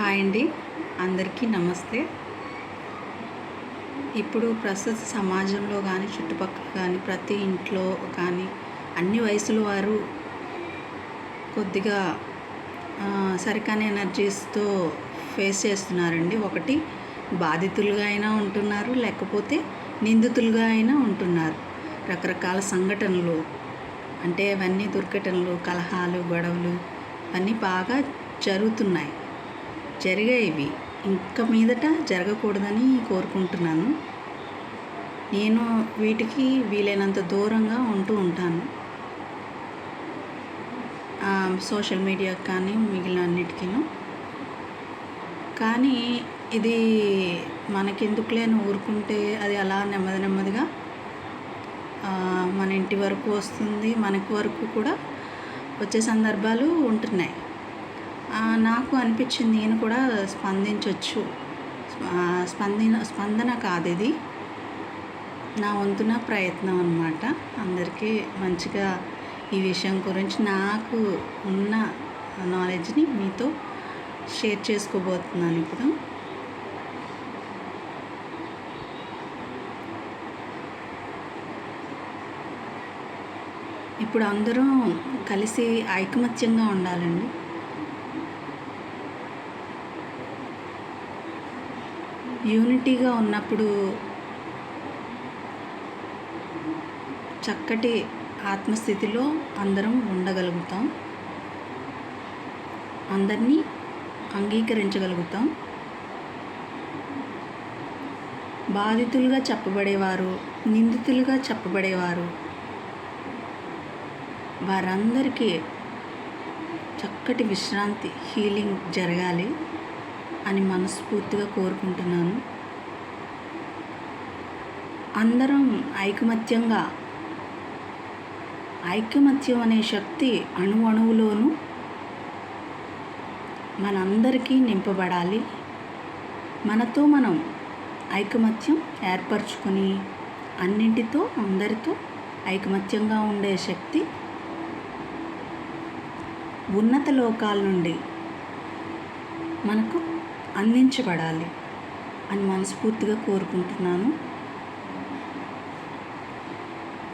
Hi అండి. అందరికీ నమస్తే. ఇప్పుడు ప్రస్తుత సమాజంలో కానీ చుట్టుపక్కల కానీ ప్రతి ఇంట్లో కానీ అన్ని వయసుల వారు కొద్దిగా సరికాని ఎనర్జీస్తో ఫేస్ చేస్తున్నారండి. ఒకటి బాధితులుగా అయినా ఉంటున్నారు లేకపోతే నిందితులుగా అయినా ఉంటున్నారు. రకరకాల సంఘటనలు అంటే అవన్నీ దుర్ఘటనలు కలహాలు గొడవలు అన్నీ బాగా జరుగుతున్నాయి. జరిగాయి ఇంక మీదట జరగకూడదని కోరుకుంటున్నాను. నేను వీటికి వీలైనంత దూరంగా ఉంటూ ఉంటాను. సోషల్ మీడియా కానీ మిగిలిన అన్నిటికీను. కానీ ఇది మనకెందుకులేని ఊరుకుంటే అది అలా నెమ్మది నెమ్మదిగా మన ఇంటి వరకు వస్తుంది. మనకి వరకు కూడా వచ్చే సందర్భాలు ఉంటున్నాయి. నాకు అనిపించింది నేను కూడా స్పందించవచ్చు స్పందిన స్పందన కాదు ఇది నా వంతున ప్రయత్నం అనమాట అందరికీ మంచిగా ఈ విషయం గురించి నాకు ఉన్న నాలెడ్జ్ని మీతో షేర్ చేసుకోబోతున్నాను ఇప్పుడు. ఇప్పుడు అందరం కలిసి ఐకమత్యంగా ఉండాలండి. యూనిటీగా ఉన్నప్పుడు చక్కటి ఆత్మస్థితిలో అందరం ఉండగలుగుతాం. అందరినీ అంగీకరించగలుగుతాం. బాధితులుగా చెప్పబడేవారు నిందితులుగా చెప్పబడేవారు వారందరికీ చక్కటి విశ్రాంతి హీలింగ్ జరగాలి. అని మనస్ఫూర్తిగా కోరుకుంటున్నాను. అందరం ఐకమత్యంగా ఐకమత్యం అనే శక్తి అణు అణువులోనూ మనందరికీ నింపబడాలి. మనతో మనం ఐకమత్యం ఏర్పరచుకొని అన్నింటితో అందరితో ఐకమత్యంగా ఉండే శక్తి ఉన్నత లోకాల నుండి మనకు అందించబడాలి అని మనస్ఫూర్తిగా కోరుకుంటున్నాను.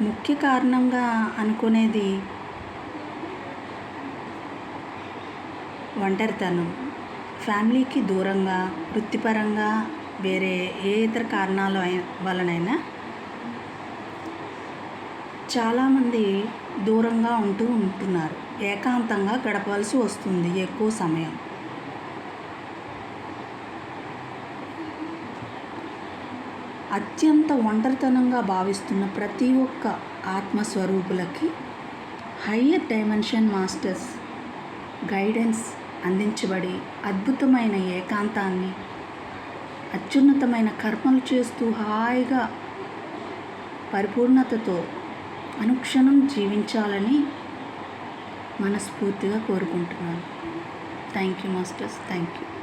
ముఖ్య కారణంగా అనుకునేది ఒంటరితనం. ఫ్యామిలీకి దూరంగా వృత్తిపరంగా వేరే ఏ ఇతర కారణాల వలనైనా చాలామంది దూరంగా ఉంటూ ఉంటున్నారు. ఏకాంతంగా గడపవలసి వస్తుంది ఎక్కువ సమయం. అత్యంత ఒంటరితనంగా భావిస్తున్న ప్రతి ఒక్క ఆత్మస్వరూపులకి హయ్యర్ డైమెన్షన్ మాస్టర్స్ గైడెన్స్ అందించబడి అద్భుతమైన ఏకాంతాన్ని అత్యున్నతమైన కర్మలు చేస్తూ హాయిగా పరిపూర్ణతతో అనుక్షణం జీవించాలని మనస్ఫూర్తిగా కోరుకుంటున్నాను. Thank you masters. Thank you.